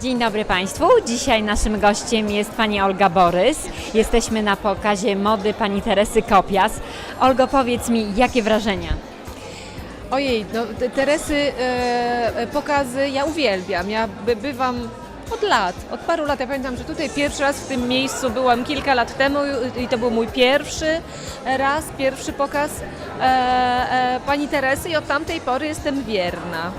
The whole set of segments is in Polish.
Dzień dobry Państwu. Dzisiaj naszym gościem jest Pani Olga Borys. Jesteśmy na pokazie mody Pani Teresy Kopias. Olgo, powiedz mi, jakie wrażenia? Ojej, no te- Teresy e, pokazy ja uwielbiam. Ja by, bywam od lat, od paru lat. Ja pamiętam, że tutaj pierwszy raz w tym miejscu byłam kilka lat temu i to był mój pierwszy raz, pierwszy pokaz e, e, pani Teresy i od tamtej pory jestem wierna.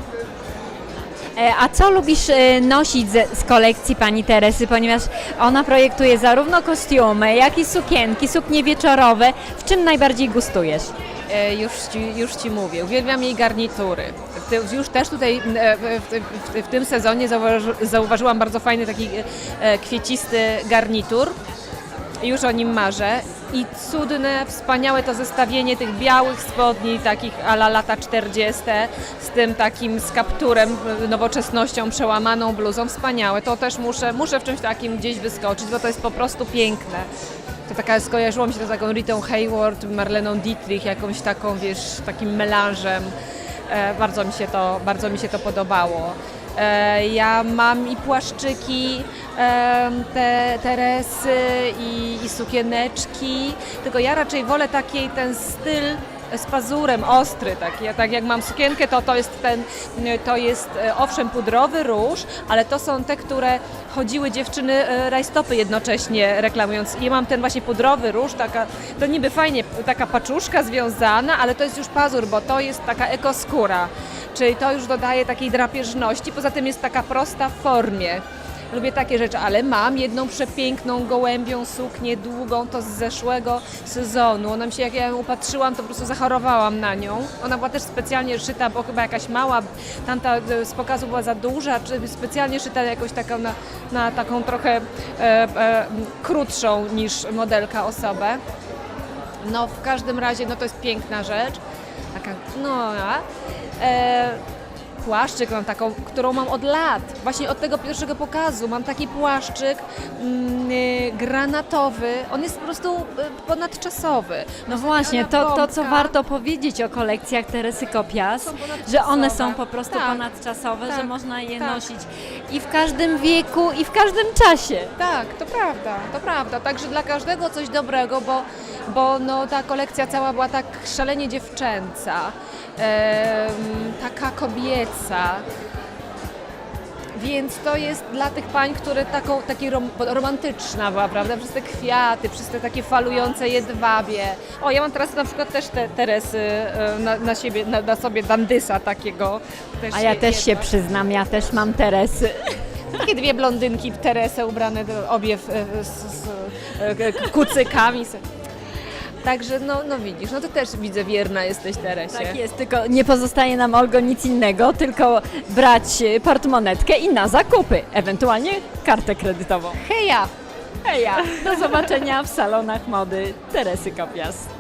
E, A co lubisz e, nosić z kolekcji Pani Teresy, ponieważ ona projektuje zarówno kostiumy, jak i sukienki, suknie wieczorowe. W czym najbardziej gustujesz? E, już, ci, już Ci mówię, uwielbiam jej garnitury. Już też tutaj w, w, w, tym sezonie zauważy, zauważyłam bardzo fajny taki kwiecisty garnitur. Już o nim marzę. I cudne, wspaniałe to zestawienie tych białych spodni, takich ala lata 40, z tym takim z kapturem, e, nowoczesnością, przełamaną bluzą. Wspaniałe. To też muszę, muszę w czymś takim gdzieś wyskoczyć, bo to jest po prostu piękne. To taka, skojarzyło mi się to z taką Ritą Hayward, Marleną Dietrich, jakąś taką, wiesz, takim melanżem. E, bardzo, mi się to, bardzo mi się to podobało. E, ja mam i płaszczyki, e, te Teresy i, i sukieneczki, tylko ja raczej wolę taki ten styl z pazurem, ostry taki. Ja tak jak mam sukienkę, to to jest ten, to jest e, owszem pudrowy róż, ale to są te, które chodziły dziewczyny e, rajstopy jednocześnie reklamując. I ja mam ten właśnie pudrowy róż, taka, to niby fajnie, taka paczuszka związana, ale to jest już pazur, bo to jest taka ekoskóra, czyli to już dodaje takiej drapieżności, poza tym jest taka prosta w formie. Lubię takie rzeczy, ale mam jedną przepiękną gołębią suknię długą, to z zeszłego sezonu. Ona mi się, jak ja ją upatrzyłam, to po prostu zachorowałam na nią. Ona była też specjalnie szyta, bo chyba jakaś mała, tamta e, z pokazu była za duża, czy specjalnie szyta jakoś taką na, na taką trochę e, e, krótszą niż modelka osobę. No w każdym razie, no to jest piękna rzecz. Taka, no, e, płaszczyk mam taką, którą mam od lat. Właśnie od tego pierwszego pokazu mam taki płaszczyk mm, y, granatowy. On jest po prostu y, ponadczasowy. No właśnie, to, to co warto powiedzieć o kolekcjach Teresy Kopias, że one są po prostu Tak, ponadczasowe, że tak, można je tak. nosić i w każdym wieku, i w każdym czasie. Tak, to prawda, to prawda. Także dla każdego coś dobrego, bo, bo no, ta kolekcja cała była tak szalenie dziewczęca, em, taka kobieca. Więc to jest dla tych pań, które taką, taki rom, romantyczna była, prawda? Przez te kwiaty, przez te takie falujące jedwabie. O, ja mam teraz na przykład też te Teresy e, na, na siebie, na, na sobie dandysa takiego. Też A ja je- też się przyznam, ja też mam Teresy. Takie dwie blondynki w Teresę ubrane, obie w, w, z, z e, kucykami. Także no, no widzisz, no to też widzę wierna jesteś Teresie. Tak jest, tylko nie pozostaje nam Olgo nic innego, tylko brać e, portmonetkę i na zakupy, ewentualnie kartę kredytową. Heja! Heja, do zobaczenia w salonach mody Teresy Kopias.